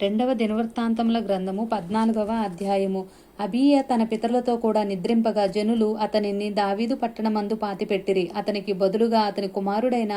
రెండవ దినవృత్తాంతముల గ్రంథము పద్నాలుగవ అధ్యాయము. అబీయ తన పితరులతో కూడా నిద్రింపగా జనులు అతనిని దావీదు పట్టణమందు పాతిపెట్టిరి. అతనికి బదులుగా అతని కుమారుడైన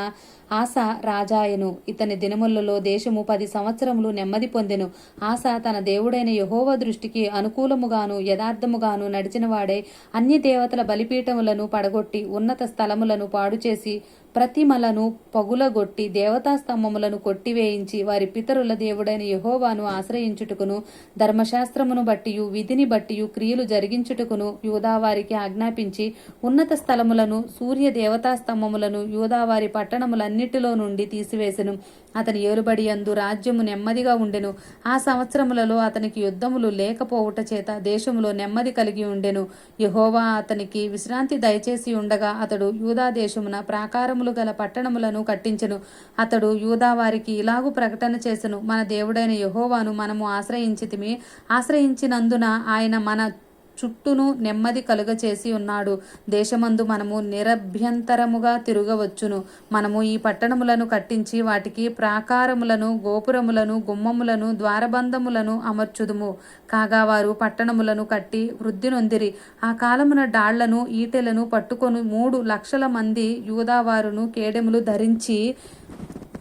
ఆశా రాజాయను. ఇతని దినములలో దేశము పది సంవత్సరములు నెమ్మది పొందెను. ఆశ తన దేవుడైన యహోవ దృష్టికి అనుకూలముగాను యథార్థముగాను నడిచినవాడే అన్ని దేవతల బలిపీఠములను పడగొట్టి ఉన్నత స్థలములను పాడుచేసి ప్రతిమలను పగులగొట్టి దేవతా స్తంభములను కొట్టివేయించి వారి పితరుల దేవుడైన యహోవాను ఆశ్రయించుటకును ధర్మశాస్త్రమును బట్టియు విధిని బట్టి బట్టియు క్రియలు జరిగించుటకును యూదావారికి ఆజ్ఞాపించి ఉన్నత స్థలములను సూర్య దేవతా స్తంభములను యూదావారి పట్టణములన్నిటిలో నుండి తీసివేసెను. అతని ఏలుబడి అందు రాజ్యము నెమ్మదిగా ఉండెను. ఆ సంవత్సరములలో అతనికి యుద్ధములు లేకపోవుట చేత దేశములో నెమ్మది కలిగి ఉండెను. యహోవా అతనికి విశ్రాంతి దయచేసి ఉండగా అతడు యూదా దేశమున ప్రాకారములు గల పట్టణములను కట్టించెను. అతడు యూదా వారికి ఇలాగూ ప్రకటన చేసెను. మన దేవుడైన యహోవాను మనము ఆశ్రయించితిమి. ఆశ్రయించినందున ఆయన మన చుట్టూను నెమ్మది కలుగచేసి ఉన్నాడు. దేశమందు మనము నిరభ్యంతరముగా తిరగవచ్చును. మనము ఈ పట్టణములను కట్టించి వాటికి ప్రాకారములను గోపురములను గుమ్మములను ద్వారబంధములను అమర్చుదుము. కాగా వారు పట్టణములను కట్టి వృద్ధి నొందిరి ఆ కాలమున డాళ్ళను ఈటెలను పట్టుకొని మూడు లక్షల మంది యూదావారును కేడెములు ధరించి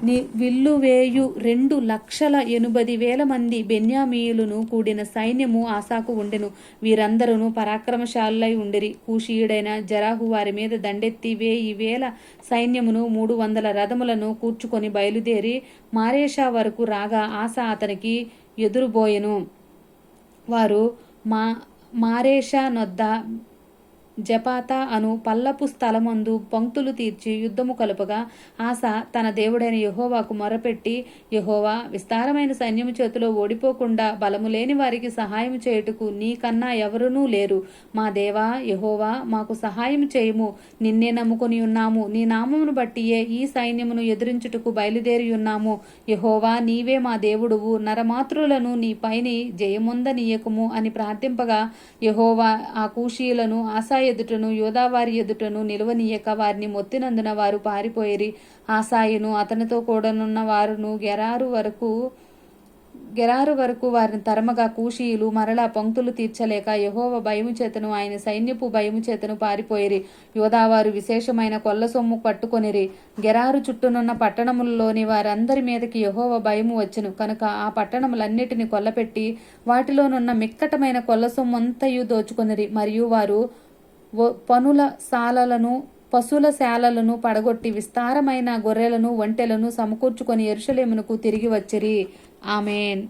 ని విల్లు వేయు రెండు లక్షల ఎనుబది వేల మంది బెన్యామీయులను కూడిన సైన్యము ఆశాకు ఉండెను. వీరందరూ పరాక్రమశాలులై ఉండిరి. కూషీయుడైన జరాహు వారి మీద దండెత్తి వేయి వేల సైన్యమును మూడు వందల రథములను కూర్చుకొని బయలుదేరి మారేషా వరకు రాగా ఆశ అతనికి ఎదురుబోయెను. వారు మా మారేషా నొద్ద జపాత అను పల్లపు స్థలమందు పంక్తులు తీర్చి యుద్ధము కలుపగా ఆశ తన దేవుడైన యహోవాకు మొరపెట్టి యహోవా విస్తారమైన సైన్యము చేతిలో ఓడిపోకుండా బలము లేని వారికి సహాయం చేయుటకు నీకన్నా ఎవరునూ లేరు. మా దేవా యహోవా మాకు సహాయం చేయము. నిన్నే నమ్ముకొని ఉన్నాము. నీ నామమును బట్టియే ఈ సైన్యమును ఎదిరించుటకు బయలుదేరి ఉన్నాము. యహోవా నీవే మా దేవుడువు. నరమాతృలను నీ పైని జయముందనీయకము అని ప్రార్థింపగా యహోవా ఆ కూషీయులను ఆశాయ ఎదుటను యోదావారి ఎదుటను నిలువనీయక వారిని మొత్తినందున వారు పారిపోయిరి. ఆసాయును అతనితో కూడనున్న వారును గెరారు వరకు గెరారు వరకు వారిని తరమగా కూషీయులు మరలా పంక్తులు తీర్చలేక యహోవ భయము చేతను ఆయన సైన్యపు భయము చేతను పారిపోయిరి. యోధావారు విశేషమైన కొల్ల సొమ్ము పట్టుకొనిరి. గెరారు చుట్టూనున్న పట్టణములలోని వారందరి మీదకి యహోవ భయము వచ్చును. కనుక ఆ పట్టణములన్నిటిని కొల్లపెట్టి వాటిలోనున్న మిక్కటమైన కొల్ల సొమ్ము అంతయు దోచుకొనిరి. మరియు వారు పనుల శాలలను పశువుల శాలలను పడగొట్టి విస్తారమైన గొర్రెలను ఒంటెలను సమకూర్చుకొని ఎరుషలేమునకు తిరిగి వచ్చిరి. ఆమెన్.